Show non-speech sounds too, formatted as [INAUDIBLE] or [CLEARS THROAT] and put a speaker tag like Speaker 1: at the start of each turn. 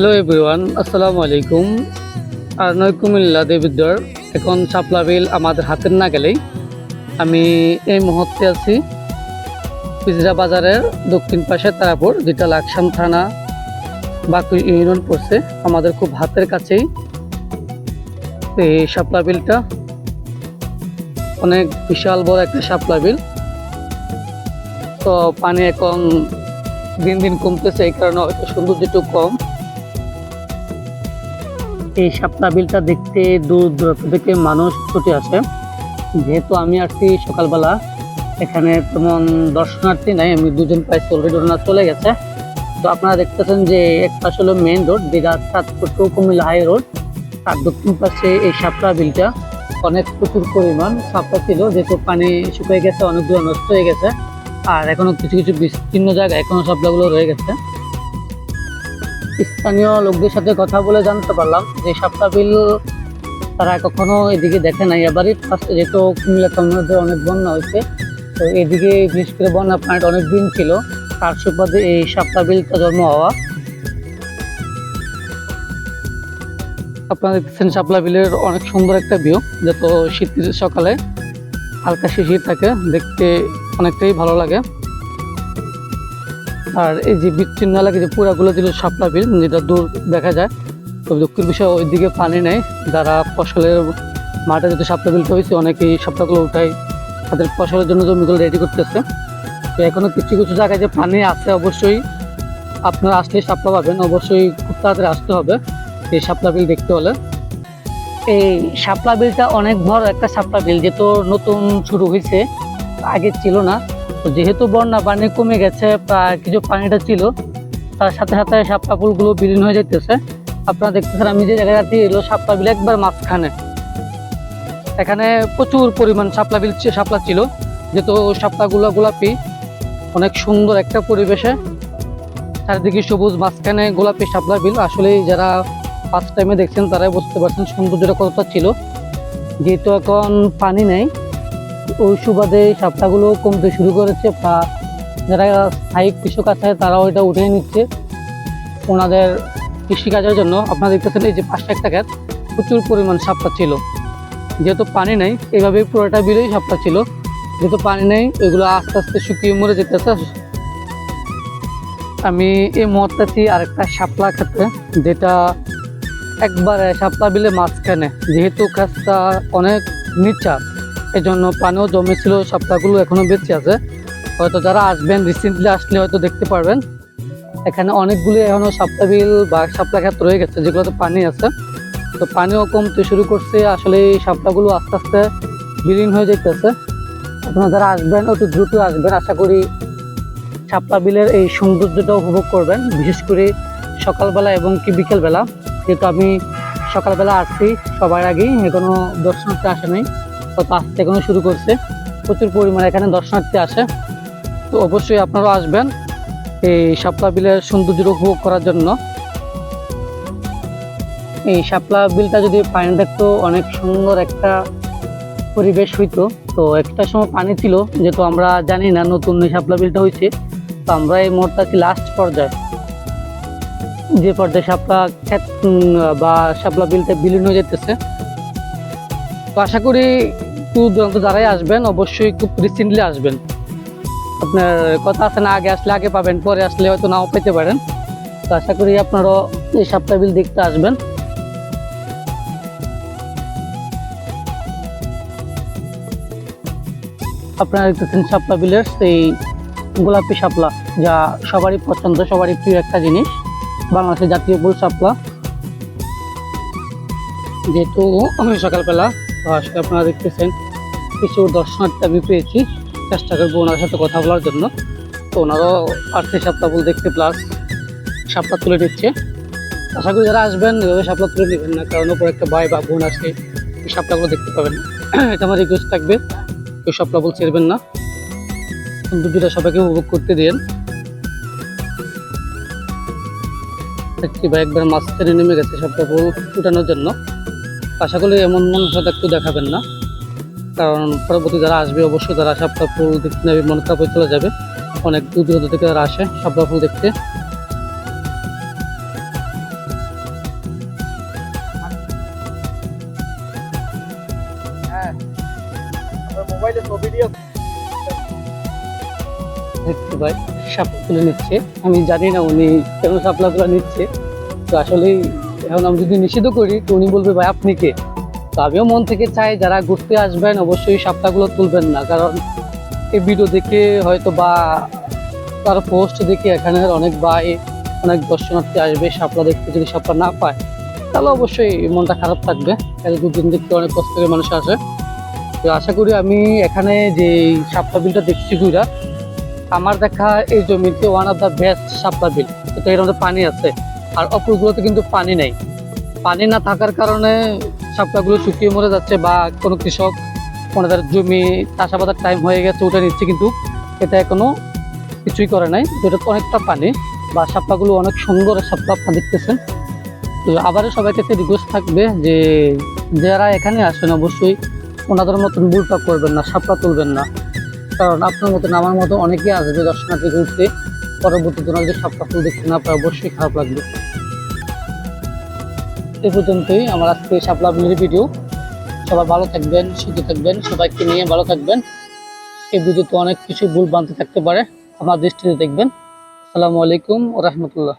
Speaker 1: Hello everyone আসসালামু আলাইকুম আর নয় দেবিদ্বর, এখন শাপলা বিল আমাদের হাতের না গেলেই আমি এই মুহূর্তে আছি পিজরা বাজারের দক্ষিণ পাশে তারাপুর, যেটা লাকসাম থানা, বাকু ইউনিয়ন পড়ছে, আমাদের খুব হাতের কাছেই। এই শাপলা বিলটা অনেক বিশাল বড় একটা শাপলা বিল তো পানি এখন দিন দিন কমতেছে, এই কারণে হয়তো সৌন্দর্যটুকু কম। এই সাপলা বিলটা দেখতে দূর দূরান্ত থেকে মানুষ ছুটে আসে। যেহেতু আমি আসছি সকালবেলা, এখানে তেমন দর্শনার্থী নাই, আমি দুজন পাইছি অলরেডি ওনারা চলে গেছে। তো আপনারা দেখতেছেন যে এক পাশে হলো মেইন রোড যেটা Chandpur to Comilla high road তার দক্ষিণ পাশে এই সাপলা বিলটা অনেক প্রচুর পরিমাণ সাপলা ছিল, যেহেতু পানি শুকিয়ে গেছে অনেকগুলো নষ্ট হয়ে গেছে, আর এখনও কিছু কিছু বিস্তীর্ণ জায়গা এখনও সাপলাগুলো রয়ে গেছে। স্থানীয় লোকদের সাথে কথা বলে জানতে পারলাম যে সাপলা বিল তারা কখনো এদিকে দেখে নাই। এবারই ফার্স্ট যেহেতু কুমিল্লা তমনদের অনেক বন্যা হয়েছে, তো এদিকে বিশেষ করে বন্যা পানিটা অনেক দিন ছিল। তার সুবাদে এই সাপলা বিলটা জন্ম হওয়া। আপনারা দেখতেছেন শাপলা বিলের অনেক সুন্দর একটা ভিউ যত শীতের সকালে হালকা শিশির থাকে, দেখতে অনেকটাই ভালো লাগে। আর এই যে বিচ্ছিন্ন এলাকা যে পুরাগুলো ছিল শাপলা বিল, যেটা দূর দেখা যায়। তো দক্ষিণ বিষয়, ওইদিকে পানি নেই। যারা ফসলের মাঠে যদি শাপলা বিলটা হয়েছে অনেকেই শাপলাগুলো উঠাই তাদের ফসলের জন্য জমিগুলো রেডি করতেছে। তো এখনও কিছু কিছু জায়গায় যে পানি আছে, অবশ্যই আপনারা আসলে শাপলা পাবেন। অবশ্যই খুব তাড়াতাড়ি আসতে হবে এই শাপলা বিল দেখতে হলে। এই শাপলা বিলটা অনেক বড় একটা শাপলা বিল, যেহেতু নতুন শুরু হয়েছে, আগে ছিল না। তো যেহেতু বন্যা পানি কমে গেছে, প্রায় কিছু পানিটা ছিল, তার সাথে সাথে শাপলা ফুলগুলো বিলীন হয়ে যেতেছে আপনারা দেখতেছেন, আমি যে জায়গায় আছি এলো শাপলা বিল একবার মাঝখানে। এখানে প্রচুর পরিমাণ শাপলা বিল শাপলা ছিল। যেহেতু শাপলাগুলো গোলাপি, অনেক সুন্দর একটা পরিবেশে। চারিদিকে সবুজ, মাঝখানে গোলাপি শাপলা বিল। আসলে যারা ফার্স্ট টাইমে দেখছেন, তারাই বুঝতে পারছেন সৌন্দর্যটা কতটা ছিল। যেহেতু এখন পানি নেই ওই সুবাদে সাপটাগুলো কমতে শুরু করেছে। বা যারা স্থায়ী কৃষক আছে, তারাও এটা উঠে নিচ্ছে ওনাদের কৃষিকাজের জন্য। আপনারা দেখতেছেন এই যে পাঁচটা একটা ক্ষেত, প্রচুর পরিমাণ সাপটা ছিল। যেহেতু পানি নেই এইভাবে পুরোটা বিলেই সাপটা ছিল। যেহেতু পানি নেই ওইগুলো আস্তে আস্তে শুকিয়ে মরে যেতেছে। আমি এই মুহূর্তে আছি আরেকটা শাপলা খেতে যেটা একবারে শাপলা বিলে মাঝখানে। যেহেতু গাছটা অনেক নিচা এই জন্য পানিও জমেছিল শাপলাগুলো এখনও বেঁচে আছে। হয়তো যারা আসবেন রিসেন্টলি আসলে হয়তো দেখতে পারবেন। এখানে অনেকগুলি এখনও শাপলা বিল বা শাপলা ক্ষেত রয়ে গেছে, যেগুলোতে পানি আছে। তো পানিও কমতে শুরু করছে, আসলে এই শাপলাগুলো আস্তে আস্তে বিলীন হয়ে যেতেছে আপনারা যারা আসবেন, অতি দ্রুত আসবেন। আশা করি শাপলা বিলের এই সৌন্দর্যটা উপভোগ করবেন, বিশেষ করে সকালবেলা এবং কি বিকেলবেলা। যেহেতু আমি সকালবেলা আসছি, সবার আগেই, এখনও দর্শনার্থী আসে নাই। আসতে এখনও শুরু করছে। প্রচুর পরিমাণে এখানে দর্শনার্থী আসে। তো অবশ্যই আপনারাও আসবেন এই শাপলা বিলের সৌন্দর্য উপভোগ করার জন্য। এই শাপলা বিলটা যদি পানি দেখতো অনেক সুন্দর একটা পরিবেশ হইতো। তো একটা সময় পানি ছিল, যেহেতু আমরা জানি না নতুন এই শাপলা বিলটা হয়েছে তো আমরা এই মুহূর্তে আছি লাস্ট পর্যায়ে। যে পর্যায়ে শাপলা ক্ষেত বা শাপলা বিলটা বিলীন হয়ে যেতেছে। তো আশা করি দূর দূরান্ত যারাই আসবেন, অবশ্যই খুব রিসেন্টলি আসবেন। আপনার কথা আছে না, আগে আসলে আগে পাবেন, পরে আসলে হয়তো নাও পেতে পারেন। তো আশা করি আপনারাও এই শাপলা বিল দেখতে আসবেন। আপনারা দেখতেছেন শাপলা বিলের সেই গোলাপি শাপলা যা সবারই পছন্দ, সবারই প্রিয় একটা জিনিস, বাংলাদেশের জাতীয় ফুল শাপলা যেহেতু সকালবেলা তো আজকে আপনারা দেখতেছেন কিছু দর্শনার্থী আমি পেয়েছি। চেষ্টা করব ওনার সাথে কথা বলার জন্য। তো ওনারাও আসছে শাপলা ফুল দেখতে প্লাস শাপলা তুলে দিচ্ছে আশা করি যারা আসবেন, এভাবে শাপলা তুলে নেবেন না, কারণ ওপর একটা ভাই বা বোন আসলে এই শাপলাগুলো দেখতে পাবেন। [CLEARS THROAT] এটা আমার রিকোয়েস্ট থাকবে, কেউ শাপলা ফুল ছেড়বেন না। সৌন্দর্যটা সবাইকে উপভোগ করতে দিন দেখছি ভাই একবার মাছ ছেড়ে নেমে গেছে শাপলা ফুল উঠানোর জন্য। আশা করি এমন মানুষরা একটু দেখাবেন না। কারণ পরবর্তী যারা আসবে অবশ্যই তারা সাপটা ফুল দেখতে নেবে মন খারাপ চলে যাবে। অনেক দূর দূর থেকে তারা আসে সাপটা ফুল দেখতে। দেখতে পাই সাপ তুলে নিচ্ছে। আমি জানি না উনি কেন সাপলাগুলো নিচ্ছে। তো আসলেই এখন আমি যদি নিষিদ্ধ করি, তো উনি বলবে, ভাই, আপনি কে? তো আমিও মন থেকে চাই, যারা ঘুরতে আসবেন, অবশ্যই শাপলাগুলো তুলবেন না। কারণ এই ভিডিও দেখে হয়তো বা তার পোস্ট দেখে এখানের অনেক ভাই, অনেক দর্শনার্থী আসবে শাপলা দেখতে যদি শাপলা না পায়, তাহলে অবশ্যই মনটা খারাপ থাকবে। এত দুদিন দেখতে অনেক কষ্ট করে মানুষ আসে তো আশা করি আমি এখানে যে শাপলা বিলটা দেখছি ঘুরা আমার দেখা এই জমিতে ওয়ান অফ দ্য বেস্ট শাপলা বিল। তো এর মধ্যে পানি আছে। আর অপরগুলোতে কিন্তু পানি নেই। পানি না থাকার কারণে শাপলাগুলো শুকিয়ে মরে যাচ্ছে বা কোনো কৃষক ওনাদের জমি চাষাবাদের টাইম হয়ে গেছে ওটা নিচ্ছে কিন্তু এটা এখনও কিছুই করে নাই। যেটা অনেকটা পানি বা শাপলাগুলো অনেক সুন্দর শাপলা আপনারা দেখতেছেন। তো আবারও সবাই কাছে রিকোয়েস্ট থাকবে যে যারা এখানে আসেন অবশ্যই ওনাদের মতন বুলটা করবেন না, সাপটা তুলবেন না। কারণ আপনার মতন আমার মতো অনেকেই আসবে দর্শনার্থী ঘুরতে। পরবর্তীতে শাপলা ফুল দেখতে না অবশ্যই খারাপ লাগবে। এ পর্যন্তই আমার আজকে শাপলা বিলের ভিডিও সবাই ভালো থাকবেন, সুস্থ থাকবেন, সবাইকে নিয়ে ভালো থাকবেন। এই ভিডিওতে অনেক কিছু ভুল বানতে থাকতে পারে আমার দৃষ্টিতে দেখবেন। আসসালামু আলাইকুম রহমতুল্লাহ।